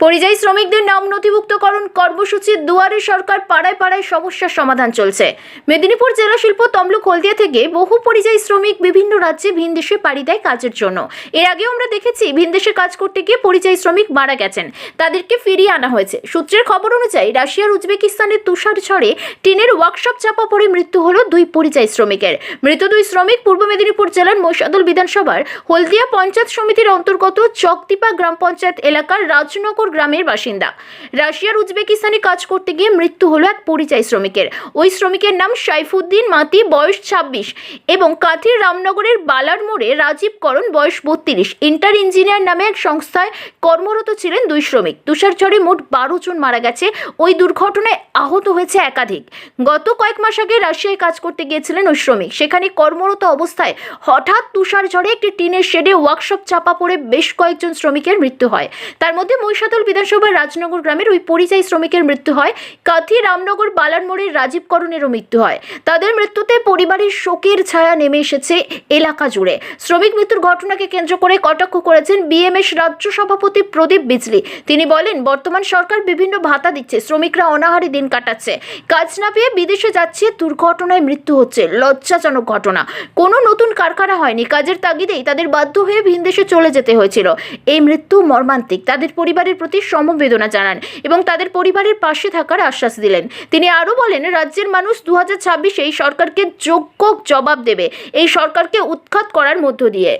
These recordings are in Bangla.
পরিযায়ী শ্রমিকদের নাম নথিভুক্তকরণ কর্মসূচির দুয়ারে সরকার পাড়ায় পাড়ায় সমস্যার সমাধান চলছে। মেদিনীপুর জেলা শিল্প তমলুক হলদিয়া থেকে বহু পরিযায়ী শ্রমিক বিভিন্ন রাজ্যে ভিনদেশে পাড়ি দেয় কাজের জন্য। এর আগেও আমরা দেখেছি ভিনদেশে কাজ করতে গিয়ে পরিযায়ী শ্রমিক মারা গেছেন। তাদেরকে ফিরিয়ে আনা হয়েছে। সূত্রের খবর অনুযায়ী রাশিয়ার উজবেকিস্তানের তুষার ঝড়ে টিনের ওয়ার্কশপ চাপা পড়ে মৃত্যু হলো দুই পরিযায়ী শ্রমিকের। মৃত দুই শ্রমিক পূর্ব মেদিনীপুর জেলার মহিষাদল বিধানসভার হলদিয়া পঞ্চায়েত সমিতির অন্তর্গত চকতিপা গ্রাম পঞ্চায়েত এলাকার রাজনগর গ্রামের বাসিন্দা। রাশিয়ার উজবেকিস্তানে কাজ করতে গিয়ে মৃত্যু হলো এক পরিযায়ী শ্রমিকের। ওই শ্রমিকের নাম সাইফুদ্দিন মাতি, বয়স ছাব্বিশ, এবং কাথির রামনগরের বালার মোড়ে রাজীব করণ, বয়স বত্রিশ। ইন্টার ইঞ্জিনিয়ার নামে এক সংস্থায় কর্মরত ছিলেন দুই শ্রমিক। তুষারঝড়ে মোট বারো জন মারা গেছে। ওই দুর্ঘটনায় আহত হয়েছে একাধিক। গত কয়েক মাস আগে রাশিয়ায় কাজ করতে গিয়েছিলেন ওই শ্রমিক। সেখানে কর্মরত অবস্থায় হঠাৎ তুষার ঝড়ে একটি টিনের শেডে ওয়ার্কশপ চাপা পড়ে বেশ কয়েকজন শ্রমিকের মৃত্যু হয়। তার মধ্যে মহিষাদল বিধানসভার রাজনগর গ্রামের ওই পরিযায়ী শ্রমিকের মৃত্যু হয়। কাথি রামনগর বালার মোড়ের রাজীব করণেরও মৃত্যু হয়। তাদের মৃত্যুতে পরিবারের শোকের ছায়া নেমে এসেছে এলাকা জুড়ে। শ্রমিক মৃত্যুর ঘটনাকে কেন্দ্র করে কটাক্ষ করেছেন বিএমএস রাজ্য সভাপতি প্রদীপ বিজলি। তিনি বলেন, বর্তমান সরকার বিভিন্ন ভাতা দিচ্ছে, শ্রমিকরা অনাহারে দিন কাটাচ্ছে। কাজ না পেয়ে বিদেশে যাচ্ছে, দুর্ঘটনায় মৃত্যু হচ্ছে। লজ্জাজনক ঘটনা। কোনো নতুন কারখানা হয়নি। কাজের তাগিদেই তাদের বাধ্য হয়ে ভিনদেশে চলে যেতে হয়েছিল। এই মৃত্যু মর্মান্তিক। তাদের পরিবারের প্রতি সমবেদনা জানান এবং তাদের পরিবারের পাশে থাকার আশ্বাস দিলেন। তিনি আরও বলেন রাজ্যের মানুষ দু হাজার ছাব্বিশে এই সরকারকে যোগ্য জবাব দেবে এই সরকারকে উৎখাত করার মধ্য দিয়ে।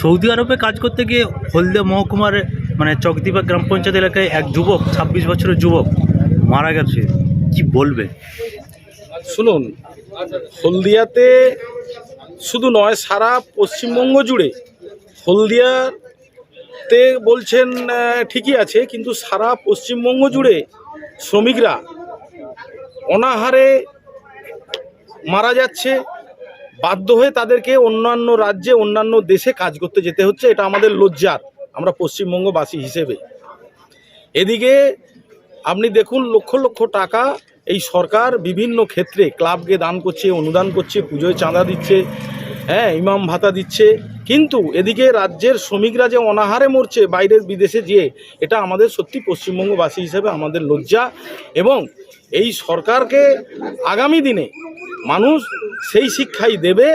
সৌদি আরবে কাজ করতে গিয়ে হলদিয়া মহকুমার মানে চকদীপা গ্রাম পঞ্চায়েত এলাকায় এক যুবক ছাব্বিশ বছরের যুবক মারা গেছে। কি বলবে? শুনুন হলদিয়াতে শুধু নয় সারা পশ্চিমবঙ্গ জুড়ে হলদিয়াতে বলছেন ঠিকই আছে, কিন্তু সারা পশ্চিমবঙ্গ জুড়ে শ্রমিকরা অনাহারে মারা যাচ্ছে। বাধ্য হয়ে তাদেরকে অন্যান্য রাজ্যে, অন্যান্য দেশে কাজ করতে যেতে হচ্ছে, এটা আমাদের লজ্জার, আমরা পশ্চিমবঙ্গবাসী হিসেবে। এদিকে আপনি দেখুন, লক্ষ লক্ষ টাকা এই সরকার বিভিন্ন ক্ষেত্রে ক্লাবকে দান করছে, অনুদান করছে, পুজোয় চাঁদা দিচ্ছে হ্যাঁ ইমাম ভাতা দিচ্ছে। কিন্তু এদিকে রাজ্যের শ্রমিকরা যে অনাহারে মরছে, বাইরের বিদেশে যেয়ে, এটা আমাদের সত্যি পশ্চিমবঙ্গবাসী হিসেবে আমাদের লজ্জা। এবং এই সরকারকে আগামী দিনে মানুষ সেই শিক্ষাই দেবে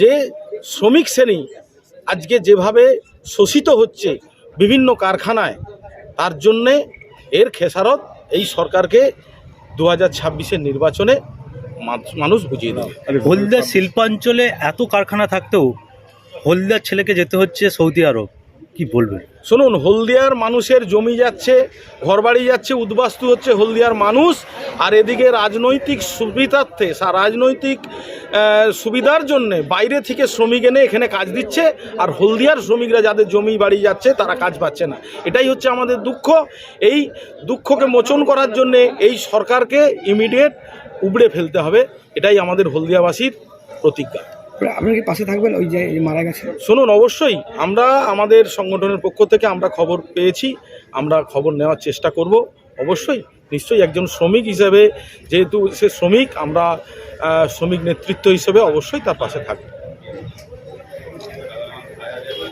যে শ্রমিক শ্রেণি আজকে যেভাবে শোষিত হচ্ছে বিভিন্ন কারখানায়, তার জন্যে এর খেসারত এই সরকারকে দু হাজার নির্বাচনে মানুষ বুঝিয়ে দেবে হলদিয়া শিল্পাঞ্চলে এত কারখানা থাকতেও হলদিয়ার ছেলেকে যেতে হচ্ছে সৌদি আরব। কি বলবেন? শুনুন, হলদিয়ার মানুষের জমি যাচ্ছে, ঘরবাড়ি যাচ্ছে, উদ্বাস্তু হচ্ছে হলদিয়ার মানুষ, আর এদিকে রাজনৈতিক সুবিধার্থে রাজনৈতিক সুবিধার জন্যে বাইরে থেকে শ্রমিক এনে এখানে কাজ দিচ্ছে, আর হলদিয়ার শ্রমিকরা যাদের জমি বাড়ি যাচ্ছে, তারা কাজ পাচ্ছে না। এটাই হচ্ছে আমাদের দুঃখ। এই দুঃখকে মোচন করার জন্যে এই সরকারকে ইমিডিয়েট উবড়ে ফেলতে হবে। এটাই আমাদের হলদিয়াবাসীর প্রতিজ্ঞা। আপনার কি পাশে থাকবেন? ওই যে মারা গেছে। শুনুন, অবশ্যই আমরা আমাদের সংগঠনের পক্ষ থেকে আমরা খবর পেয়েছি, আমরা খবর নেওয়ার চেষ্টা করব। অবশ্যই, নিশ্চয়ই একজন শ্রমিক হিসাবে, যেহেতু সে শ্রমিক, আমরা শ্রমিক নেতৃত্ব হিসেবে অবশ্যই তার পাশে থাকব।